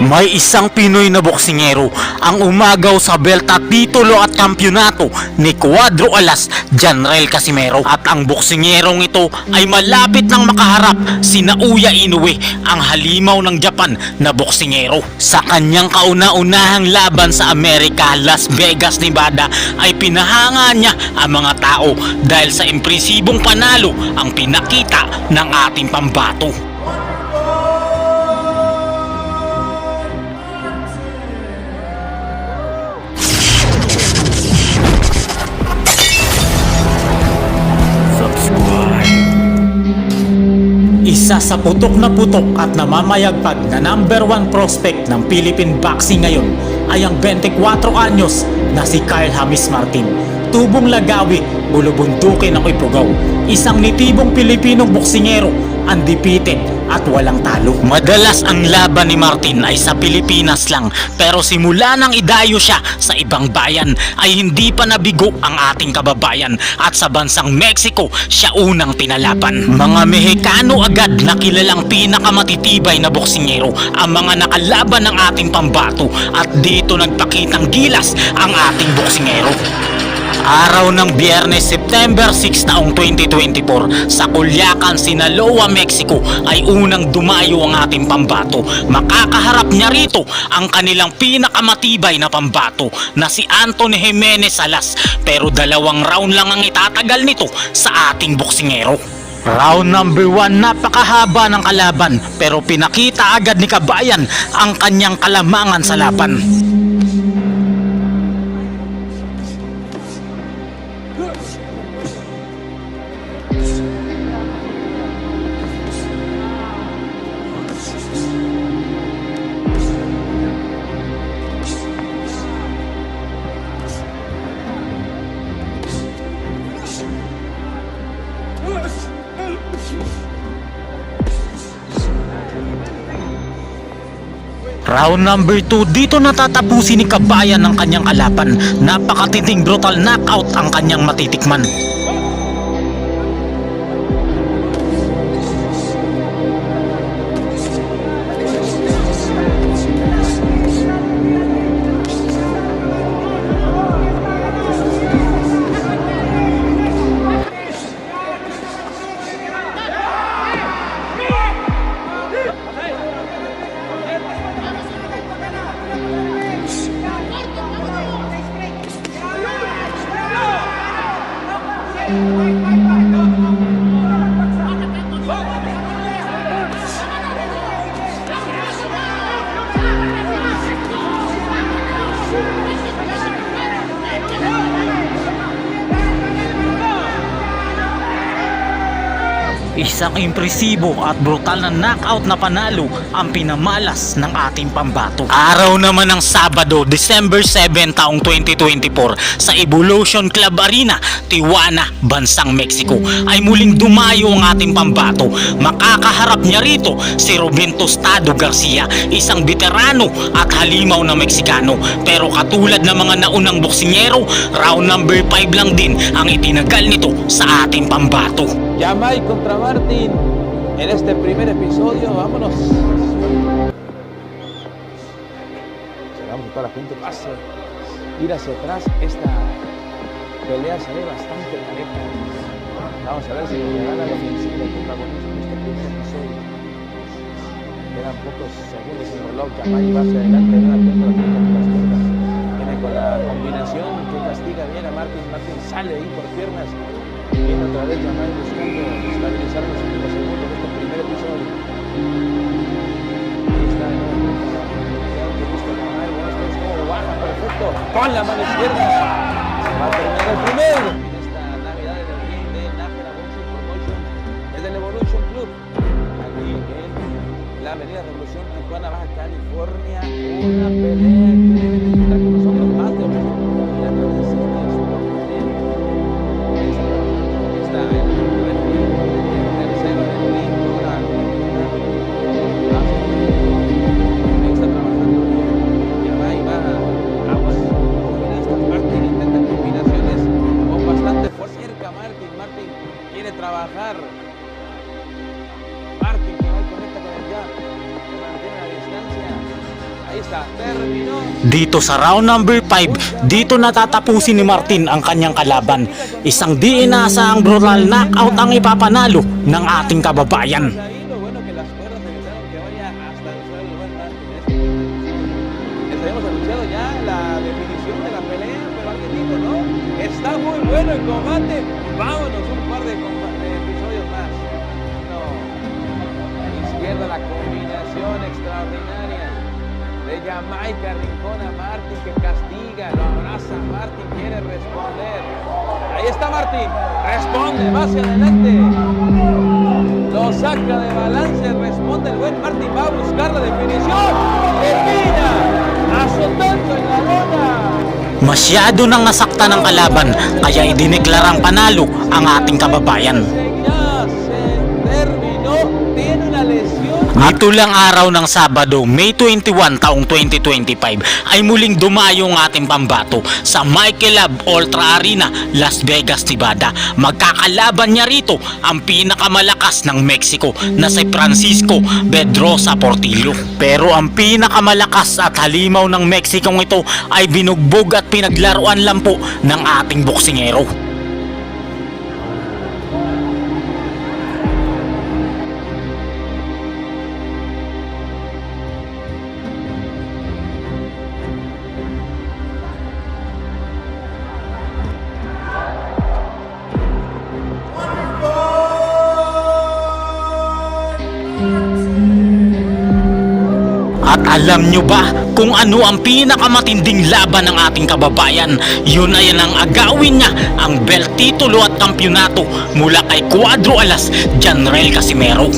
May isang Pinoy na boksingero ang umagaw sa belt at titulo at kampyonato ni Cuadro Alas Janrel Casimero at ang boksingerong ito ay malapit nang makaharap si Naoya Inoue ang halimaw ng Japan na boksingero. Sa kanyang kauna-unahang laban sa Amerika, Las Vegas, Nevada ay pinahanga niya ang mga tao dahil sa impresibong panalo ang pinakita ng ating pambato. Isa sa putok na putok at namamayagpag na number one prospect ng Philippine boxing ngayon ay ang 24 anyos na si Kyle Hamis Martin. Tubong lagawi, bulubundukin ako ipugaw. Isang nitibong Pilipinong boksingero, undefeated at walang talo. Madalas ang laban ni Martin ay sa Pilipinas lang pero simula nang idayo siya sa ibang bayan ay hindi pa nabigo ang ating kababayan at sa bansang Mexico siya unang pinalaban. Mga Mexicano agad na kilalang pinakamatitibay na boksingero ang mga nakalaban ng ating pambato at dito nagpakitang gilas ang ating boksingero. Araw ng Biyernes, September 6 taong 2024 sa Culyacan, Sinaloa, Mexico ay unang dumayo ang ating pambato. Makakaharap niya rito ang kanilang pinakamatibay na pambato na si Anthony Jimenez Salas pero dalawang round lang ang itatagal nito sa ating boksingero. Round number 1, napakahaba ng kalaban pero pinakita agad ni Kabayan ang kanyang kalamangan sa laban. Round number 2, dito natatapusin ni Kabayan ng kanyang kalaban. Napakatinding brutal knockout ang kanyang matitikman. Isang impresibo at brutal na knockout na panalo ang pinamalas ng ating pambato. Araw naman ng Sabado, December 7 taong 2024 sa Evolution Club Arena, Tijuana, Bansang Mexico ay muling dumayo ang ating pambato. Makakaharap niya rito si Ruben Tostado Garcia, isang veterano at halimaw na Meksikano. Pero katulad ng mga naunang boksingero, round number 5 lang din ang itinagal nito sa ating pambato. Yamai contra Martin en este primer episodio. Vámonos. Llegamos a estar a punto de pase. Ir hacia atrás. Esta pelea se ve bastante pareja. Vamos a ver si gana la ofensiva el protagonismo en este primer episodio. Quedan pocos segundos en el reloj. Yamai va hacia adelante. Pelota la las piernas. Viene con la combinación que castiga bien a Martin. Martin sale ahí por piernas. Viene otra vez Yamai buscando estabilizar los últimos segundos de este primer episodio. Ahí está de que busca baja, perfecto. Con la mano izquierda. Se va a terminar el primero. En esta Navidad el ring de Nájera Boxing Promotion, es del Evolution Club. Aquí en la Avenida Revolución, Tijuana, Baja California. Dito sa round number 5, dito natatapusin ni Martin ang kanyang kalaban. Isang di inaasahang brutal knockout ang ipapanalo ng ating kababayan. Está muy bueno el combate, vámonos un par de, episodios más. No, la izquierda la combinación extraordinaria de Jamaica, Rincón a Martin que castiga, lo abraza, Martin quiere responder. Ahí está Martin, responde, va hacia adelante. Lo saca de balance, responde el buen Martin, va a buscar la definición. Termina azotando en la lona. Masyado nang nasakta ng kalaban kaya idineklarang panalo ang ating kababayan. Lesión. Nito lang araw ng Sabado, May 21 taong 2025 ay muling dumayo ang ating pambato sa Michael Lab Ultra Arena, Las Vegas, Nevada. Magkakalaban niya rito ang pinakamalakas ng Mexico na si Francisco Bedrosa Portillo. Pero ang pinakamalakas at halimaw ng Meksikong ito ay binugbog at pinaglaruan lang po ng ating boksingero. Alam nyo ba kung ano ang pinakamatinding laban ng ating kababayan? Yun ay ang agawin niya ang belt titulo at kampyonato mula kay Cuadro Alas, Janrel Casimero.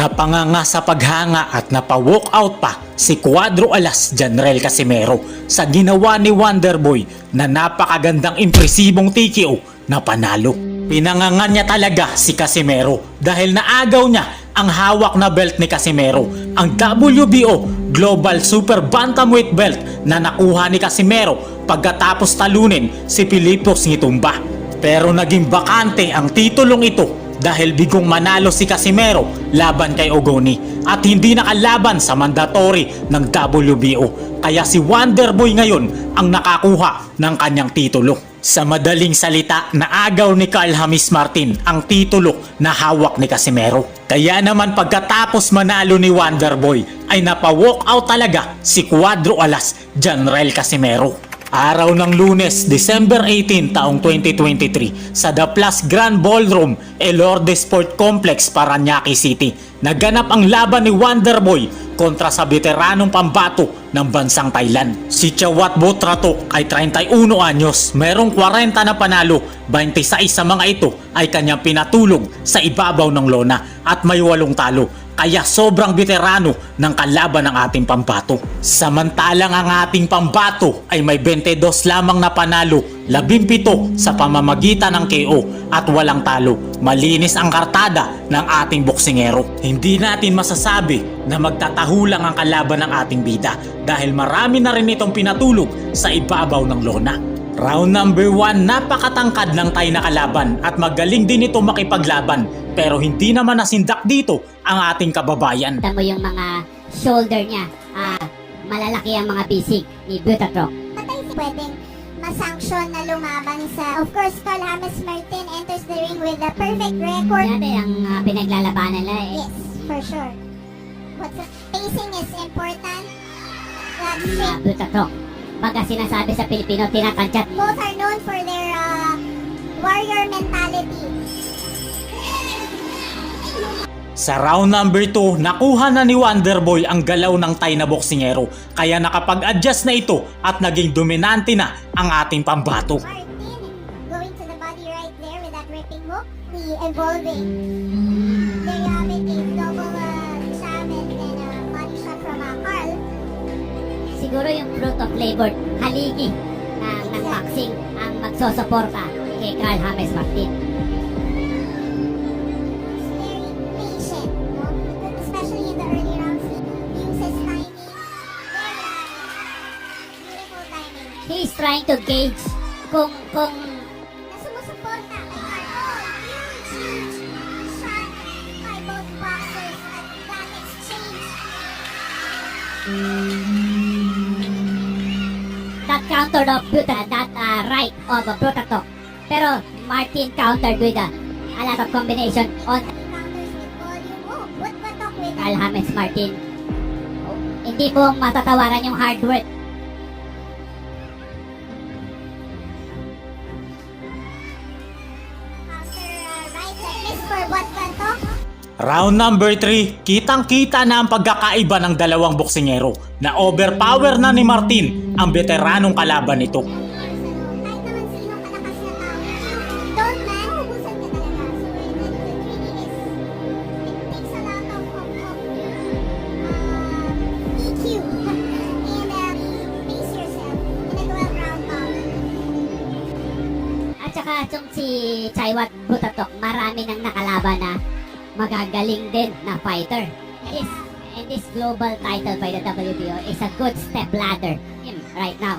Napanganga sa paghanga at napa-walkout pa si Cuadro Alas Janrel Casimero sa ginawa ni Wonderboy na napakagandang impresibong TKO na panalo. Pinangangan niya talaga si Casimero dahil naagaw niya ang hawak na belt ni Casimero, ang WBO Global Super Bantamweight Belt na nakuha ni Casimero pagkatapos talunin si Filipos Ngitumba. Pero naging bakante ang titulong ito dahil bigong manalo si Casimero laban kay Ogoni at hindi nakalaban sa mandatory ng WBO. Kaya si Wonderboy ngayon ang nakakuha ng kanyang titulo. Sa madaling salita, naagaw ni Carl Hamis Martin ang titulo na hawak ni Casimero. Kaya naman pagkatapos manalo ni Wonderboy ay napa-walkout talaga si Cuadro Alas, Janrel Casimero. Araw ng lunes, December 18 taong 2023 sa The Plus Grand Ballroom, Elorde Sport Complex, Paranaque City. Naganap ang laban ni Wonderboy kontra sa veteranong pambato ng bansang Thailand. Si Chawat Botratok ay 31 anyos, merong 40 na panalo, 26 sa mga ito ay kanyang pinatulog sa ibabaw ng lona at may walong talo kaya sobrang veterano ng kalaban ng ating pambato. Samantalang ang ating pambato ay may 22 lamang na panalo, 17 sa pamamagitan ng KO at walang talo. Malinis ang kartada ng ating boksingero. Hindi natin masasabi na magtataho lang ang kalaban ng ating bida dahil marami na rin itong pinatulog sa ibabaw ng lona. Round number 1, napakatangkad ng Thai na kalaban at magaling din ito makipaglaban pero hindi naman nasindak dito ang ating kababayan. Kita mo yung mga shoulder niya. Ah, malalaki ang mga bisig ni Butatrok. patay si pwedeng masanction na lumaban sa of course Carl James Martin enters the ring with a perfect record Yan eh, ang ah, pinaglalabanan nila eh. yes for sure the pacing is important that's it Butatrok. Pagka sinasabi sa Pilipino, tinatansят. both are known for their uh, warrior mentality Sa round number 2, nakuha na ni Wonderboy ang galaw ng Thai na boksingero. Kaya nakapag-adjust na ito at naging dominante na ang ating pambato. Martin going to the body right there with that ripping hook the evolving. There you have it a double uh, jab and then body shot from uh, Carl. Siguro yung fruit of labor, haligi ng, ng boxing ang magsosuporta kay Carl James Martin. is trying to gauge kung kung sumusuporta kay Carl. Huge, both boxers at that exchange. That counter of Buta, that uh, right of uh, Protato. Pero Martin countered with uh, a lot of combination on Alhames Martin. Hindi po matatawaran yung hard work Round number 3, kitang-kita na ang pagkakaiba ng dalawang boksingero na overpower na ni Martin ang veteranong kalaban nito. Magagaling din na fighter. This, and this global title by the WBO is a good step ladder him right now.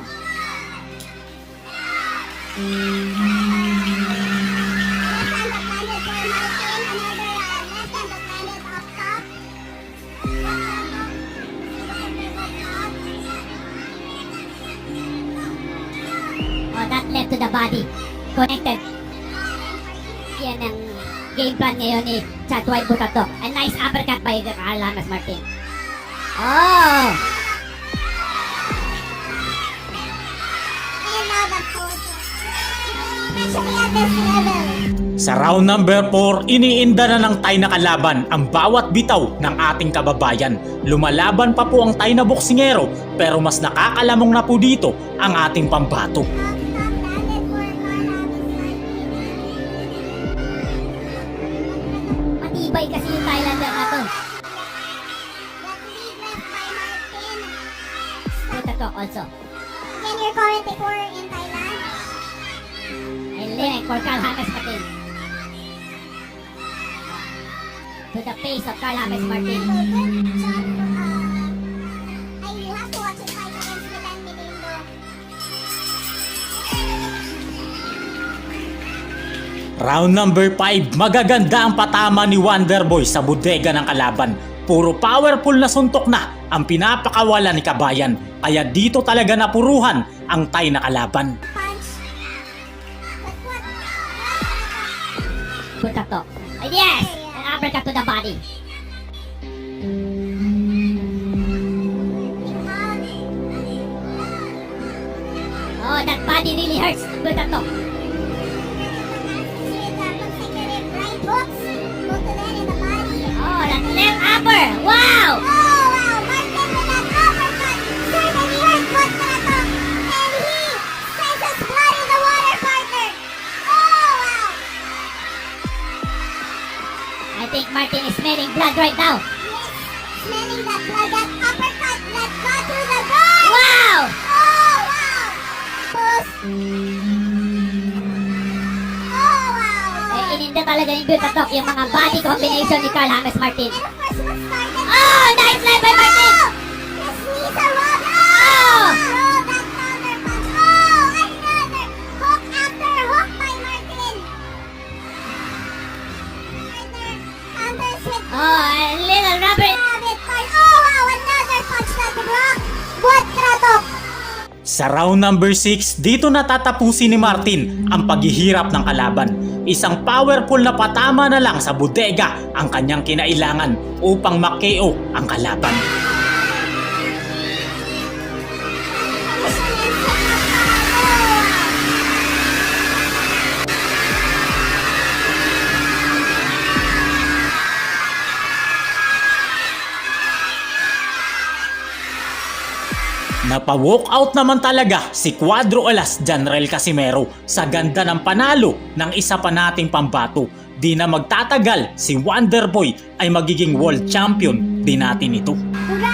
Oh, that left to the body. Connected. Yan ang game plan ngayon ni Chatway Butatok. A nice uppercut by Carl Lamas Martin. Oh! And now the pose. Especially at this level. Sa round number 4, iniinda na ng Tay na kalaban ang bawat bitaw ng ating kababayan. Lumalaban pa po ang Tay na boksingero pero mas nakakalamong na po dito ang ating pambato. Matibay kasi yung Thailander na to. Martin. Butatok also. Again, your current for in Thailand. And leg for Carl James Martin. To the face of Carl James Martin. Round number 5, magaganda ang patama ni Wonderboy sa bodega ng kalaban. Puro powerful na suntok na ang pinapakawala ni Kabayan. Kaya dito talaga napuruhan ang Tay na kalaban. What? Butatok. And yes! An uppercut to the body. Oh, that body really hurts. Butatok. With upper. Wow! Wow. Martin with that uppercut. Certainly hurt Buttratok. And he senses blood in the water. Oh, wow. I think Martin is smelling blood right now. Smelling that blood, that uppercut that got through the guard. Wow! Oh, wow. Push. Oh, wow. Eh, ininda talaga yung Butatok yung mga body combination ni Carl James Martin. Oh, nice left by Martin! Oh! A little rabbit? Sa round number 6, dito natatapusin ni Martin ang paghihirap ng kalaban. Isang powerful na patama na lang sa bodega ang kanyang kinailangan upang makeo ang kalaban. Napa-walk out naman talaga si Cuadro Alas Janrel Casimero sa ganda ng panalo ng isa pa nating pambato. Di na magtatagal si Wonderboy ay magiging world champion din natin ito. Congratulations!